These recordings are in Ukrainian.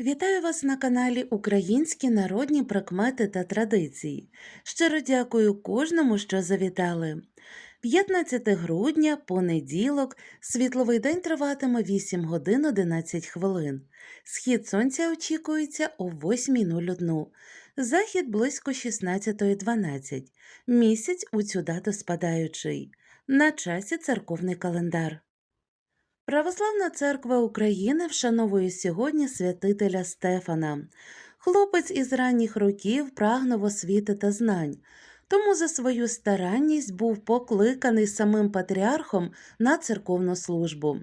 Вітаю вас на каналі Українські народні прикмети та традиції. Щиро дякую кожному, що завітали. 15 грудня, понеділок, світловий день триватиме 8 годин 11 хвилин. Схід сонця очікується о 8.01, захід близько 16.12. Місяць у цю дату спадаючий. На часі церковний календар. Православна церква України вшановує сьогодні святителя Стефана. Хлопець із ранніх років прагнув освіти та знань, тому за свою старанність був покликаний самим патріархом на церковну службу.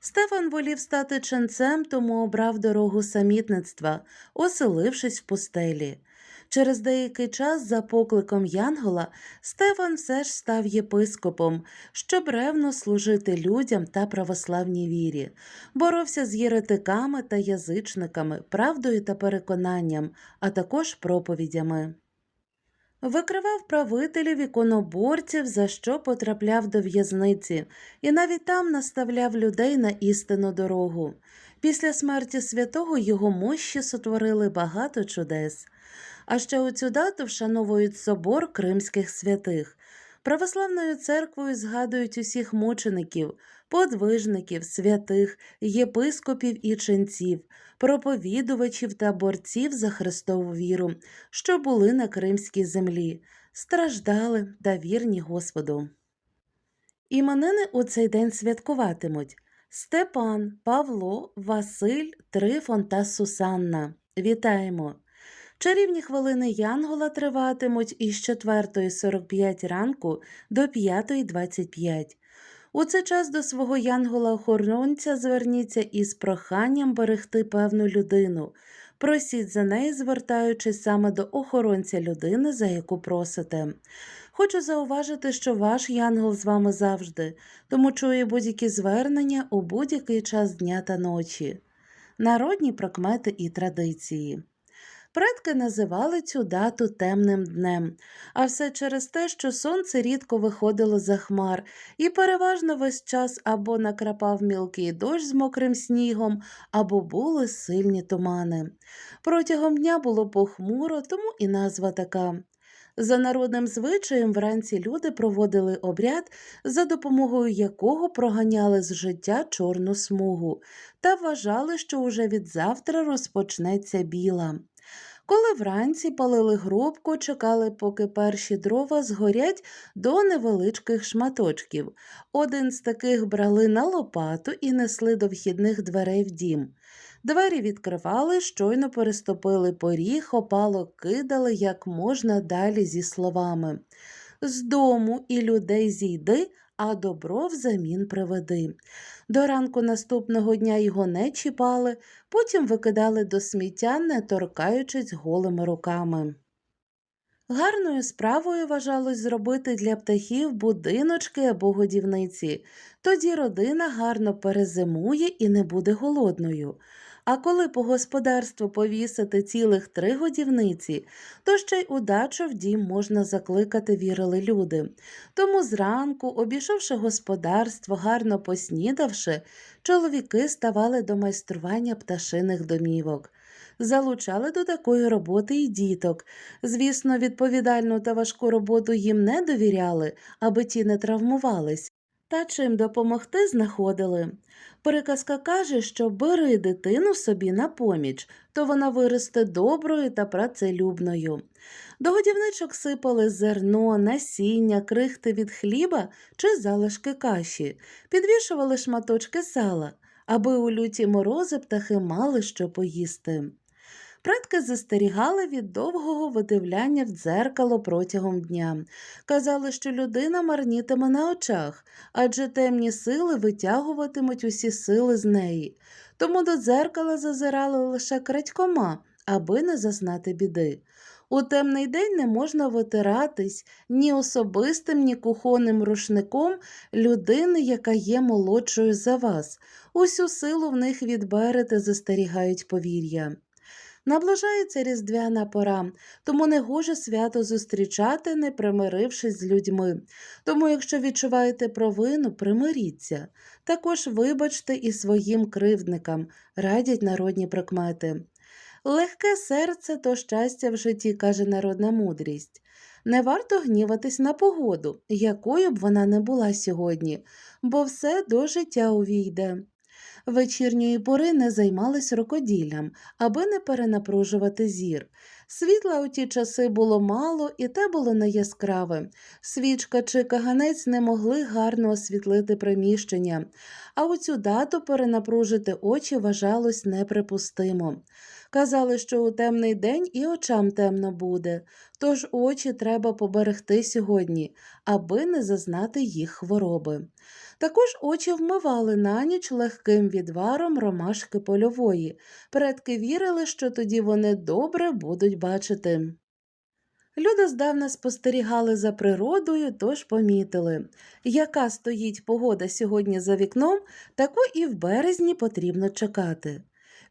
Стефан волів стати ченцем, тому обрав дорогу самітництва, оселившись в пустелі. Через деякий час, за покликом Янгола, Стефан все ж став єпископом, щоб ревно служити людям та православній вірі, боровся з єретиками та язичниками, правдою та переконанням, а також проповідями. Викривав правителів іконоборців, за що потрапляв до в'язниці, і навіть там наставляв людей на істинну дорогу. Після смерті святого його мощі сотворили багато чудес. А ще у цю дату вшановують собор кримських святих. Православною церквою згадують усіх мучеників, подвижників, святих, єпископів і ченців, проповідувачів та борців за Христову віру, що були на кримській землі, страждали та вірні Господу. Іменини у цей день святкуватимуть Степан, Павло, Василь, Трифон та Сусанна. Вітаємо! Чарівні хвилини Янгола триватимуть із 4.45 ранку до 5.25. У цей час до свого янгола-охоронця зверніться із проханням берегти певну людину. Просіть за неї, звертаючись саме до охоронця людини, за яку просите. Хочу зауважити, що ваш янгол з вами завжди, тому чує будь-які звернення у будь-який час дня та ночі. Народні прикмети і традиції. Предки називали цю дату темним днем, а все через те, що сонце рідко виходило за хмар і переважно весь час або накрапав мілкий дощ з мокрим снігом, або були сильні тумани. Протягом дня було похмуро, тому і назва така. За народним звичаєм вранці люди проводили обряд, за допомогою якого проганяли з життя чорну смугу, та вважали, що уже від завтра розпочнеться біла. Коли вранці палили грубку, чекали, поки перші дрова згорять до невеличких шматочків. Один з таких брали на лопату і несли до вхідних дверей в дім. Двері відкривали, щойно переступили поріг, опалок кидали як можна далі зі словами З дому і людей зійди, а добро взамін приведи. До ранку наступного дня його не чіпали, потім викидали до сміття, не торкаючись голими руками. Гарною справою вважалось зробити для птахів будиночки або годівниці. Тоді родина гарно перезимує і не буде голодною. А коли по господарству повісити цілих три годівниці, то ще й удачу в дім можна закликати, вірили люди. Тому зранку, обійшовши господарство, гарно поснідавши, чоловіки ставали до майстрування пташиних домівок. Залучали до такої роботи й діток. Звісно, відповідальну та важку роботу їм не довіряли, аби ті не травмувались. Та чим допомогти знаходили. Приказка каже, що бери дитину собі на поміч, то вона виросте доброю та працелюбною. До годівничок сипали зерно, насіння, крихти від хліба чи залишки каші, підвішували шматочки сала, аби у люті морози птахи мали що поїсти. Предки застерігали від довгого видивляння в дзеркало протягом дня. Казали, що людина марнітиме на очах, адже темні сили витягуватимуть усі сили з неї. Тому до дзеркала зазирали лише крадькома, аби не зазнати біди. У темний день не можна витиратись ні особистим, ні кухонним рушником людини, яка є молодшою за вас. Усю силу в них відберете, застерігають повір'я. Наближається різдвяна пора, тому не гоже свято зустрічати, не примирившись з людьми. Тому, якщо відчуваєте провину, примиріться. Також вибачте і своїм кривдникам, радять народні прикмети. Легке серце то щастя в житті, каже народна мудрість. Не варто гніватись на погоду, якою б вона не була сьогодні, бо все до життя увійде. Вечірньої пори не займались рукоділлям, аби не перенапружувати зір. Світла у ті часи було мало, і те було не яскраве. Свічка чи каганець не могли гарно освітлити приміщення, а у цю дату перенапружити очі вважалось неприпустимо. Казали, що у темний день і очам темно буде, тож очі треба поберегти сьогодні, аби не зазнати їх хвороби. Також очі вмивали на ніч легким відваром ромашки польової. Предки вірили, що тоді вони добре будуть бачити. Люди здавна спостерігали за природою, тож помітили, яка стоїть погода сьогодні за вікном, таку і в березні потрібно чекати.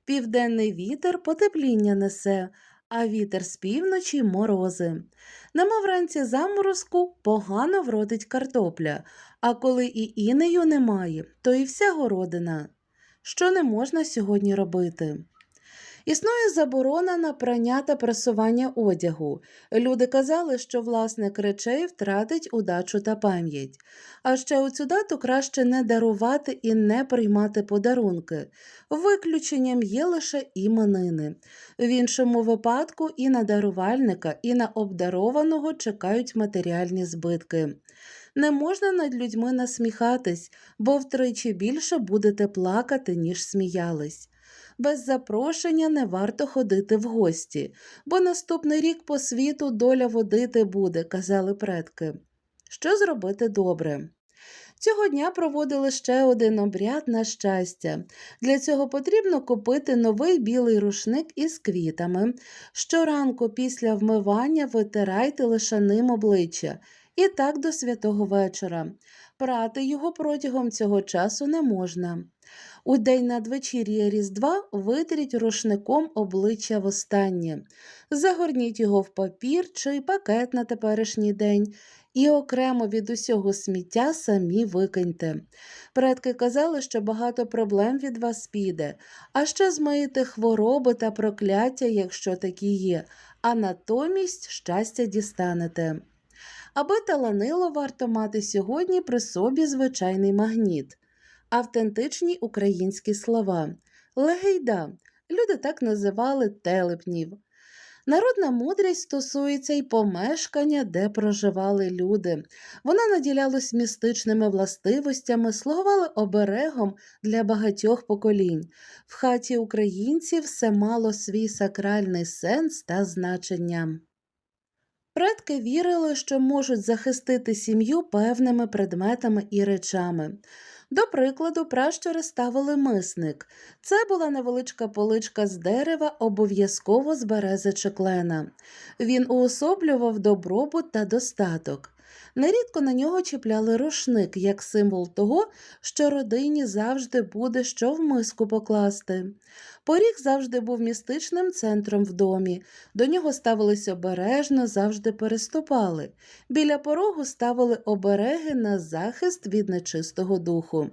Південний вітер потепління несе, а вітер з півночі морози. Нема вранці заморозку, погано вродить картопля, а коли і інею немає, то і вся городина. Що не можна сьогодні робити? Існує заборона на прання та прасування одягу. Люди казали, що власник речей втратить удачу та пам'ять. А ще у цю дату краще не дарувати і не приймати подарунки. Виключенням є лише іменини. В іншому випадку і на дарувальника, і на обдарованого чекають матеріальні збитки. Не можна над людьми насміхатись, бо втричі більше будете плакати, ніж сміялись. Без запрошення не варто ходити в гості, бо наступний рік по світу доля водити буде, казали предки. Що зробити добре? Цього дня проводили ще один обряд на щастя. Для цього потрібно купити новий білий рушник із квітами. Щоранку після вмивання витирайте лише ним обличчя. І так до святого вечора. Прати його протягом цього часу не можна. У день надвечір'я Різдва витріть рушником обличчя востаннє, загорніть його в папір чи пакет на теперішній день. І окремо від усього сміття самі викиньте. Предки казали, що багато проблем від вас піде, а ще змиєте хвороби та прокляття, якщо такі є, а натомість щастя дістанете. Аби таланило варто мати сьогодні при собі звичайний магніт автентичні українські слова. Легейда. Люди так називали телепнів. Народна мудрість стосується й помешкання, де проживали люди. Вона наділялась містичними властивостями, слугувала оберегом для багатьох поколінь. В хаті українців все мало свій сакральний сенс та значення. Предки вірили, що можуть захистити сім'ю певними предметами і речами. До прикладу, пращури ставили мисник. Це була невеличка поличка з дерева, обов'язково з берези чи клена. Він уособлював добробут та достаток. Нерідко на нього чіпляли рушник як символ того, що родині завжди буде що в миску покласти. Поріг завжди був містичним центром в домі, до нього ставились обережно, завжди переступали. Біля порогу ставили обереги на захист від нечистого духу.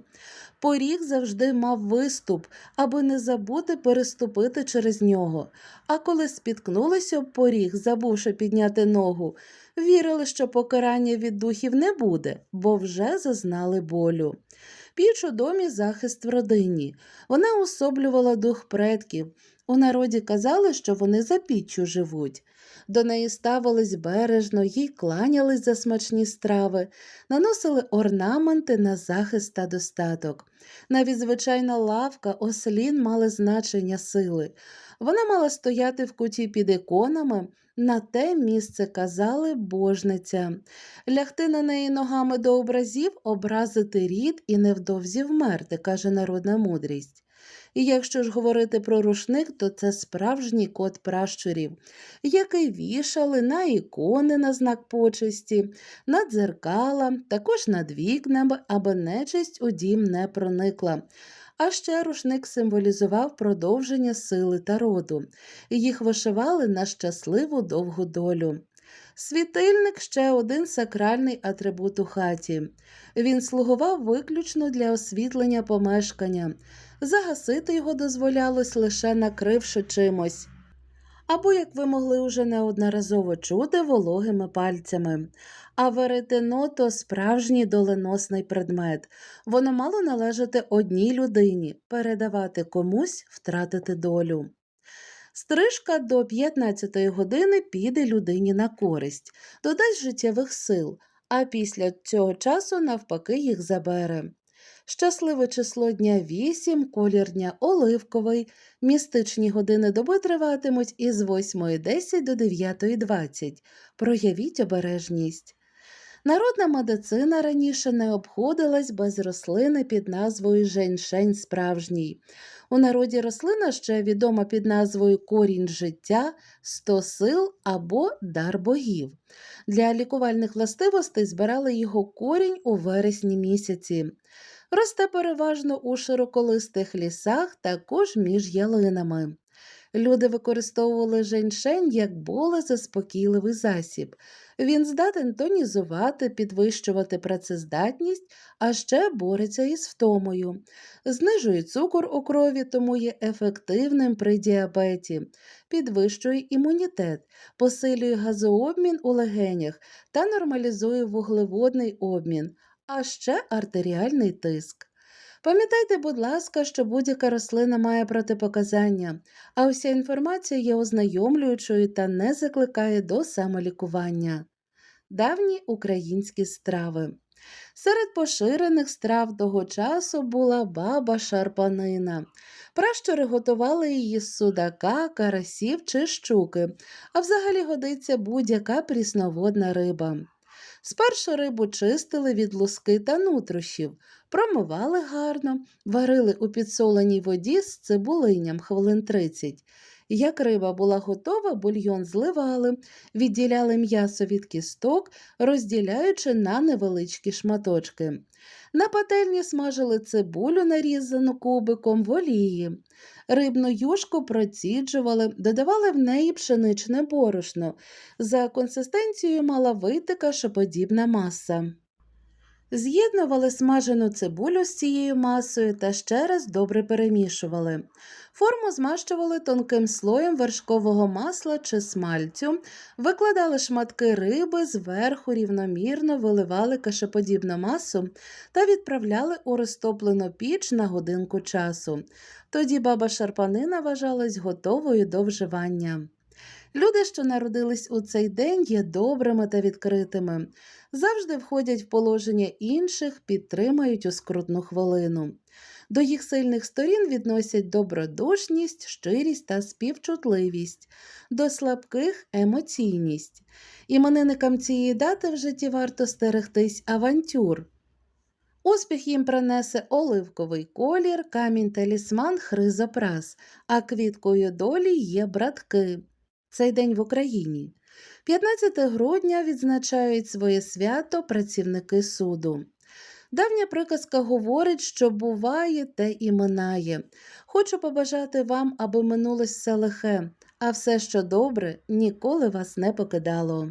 Поріг завжди мав виступ, аби не забути переступити через нього. А коли спіткнулися об поріг, забувши підняти ногу, вірили, що покарання від духів не буде, бо вже зазнали болю. Піч у домі захист в родині. Вона особлювала дух предків. У народі казали, що вони за піччю живуть. До неї ставились бережно, їй кланялись за смачні страви, наносили орнаменти на захист та достаток. Навіть звичайна лавка, ослін мали значення сили. Вона мала стояти в куті під іконами, на те місце казали божниця. Лягти на неї ногами до образів, образити рід і невдовзі вмерти, каже народна мудрість. І якщо ж говорити про рушник, то це справжній код пращурів, який вішали на ікони на знак почесті, на дзеркала, також над вікнами, аби нечисть у дім не проникла. А ще рушник символізував продовження сили та роду, їх вишивали на щасливу довгу долю. Світильник ще один сакральний атрибут у хаті. Він слугував виключно для освітлення помешкання. Загасити його дозволялось лише накривши чимось. Або, як ви могли уже неодноразово чути, вологими пальцями. А веретено то справжній доленосний предмет. Воно мало належати одній людині, передавати комусь, втратити долю. Стрижка до 15 години піде людині на користь, додасть життєвих сил, а після цього часу навпаки їх забере. Щасливе число дня 8, колір дня оливковий, містичні години доби триватимуть із 8.10 до 9.20. Проявіть обережність. Народна медицина раніше не обходилась без рослини під назвою женьшень справжній. У народі рослина ще відома під назвою корінь життя, сто сил або дар богів. Для лікувальних властивостей збирали його корінь у вересні місяці. Росте переважно у широколистих лісах, також між ялинами. Люди використовували женьшень як болезаспокійливий засіб. Він здатен тонізувати, підвищувати працездатність, а ще бореться із втомою. Знижує цукор у крові, тому є ефективним при діабеті, підвищує імунітет, посилює газообмін у легенях та нормалізує вуглеводний обмін, а ще артеріальний тиск. Пам'ятайте, будь ласка, що будь-яка рослина має протипоказання, а уся інформація є ознайомлюючою та не закликає до самолікування. Давні українські страви. Серед поширених страв того часу була баба шарпанина. Пращури готували її з судака, карасів чи щуки, а взагалі годиться будь-яка прісноводна риба. Спершу рибу чистили від луски та нутрощів, промивали гарно, варили у підсоленій воді з цибулиням хвилин 30. Як риба була готова, бульйон зливали, відділяли м'ясо від кісток, розділяючи на невеличкі шматочки. На пательні смажили цибулю, нарізану кубиком в олії. Рибну юшку проціджували, додавали в неї пшеничне борошно. За консистенцією мала вийти кашеподібна маса. З'єднували смажену цибулю з цією масою та ще раз добре перемішували. Форму змащували тонким слоєм вершкового масла чи смальцю, викладали шматки риби, зверху рівномірно виливали кашеподібну масу та відправляли у розтоплену піч на годинку часу. Тоді баба шарпанина вважалась готовою до вживання. Люди, що народились у цей день, є добрими та відкритими, завжди входять в положення інших, підтримають у скрутну хвилину. До їх сильних сторін відносять добродушність, щирість та співчутливість, до слабких емоційність. Іменинникам цієї дати в житті варто стерегтись авантюр. Успіх їм принесе оливковий колір, камінь талісман, хризопрас, а квіткою долі є братки. Цей день в Україні. 15 грудня відзначають своє свято працівники суду. Давня приказка говорить, що буває, те і минає. Хочу побажати вам, аби минулось все лихе, а все, що добре, ніколи вас не покидало.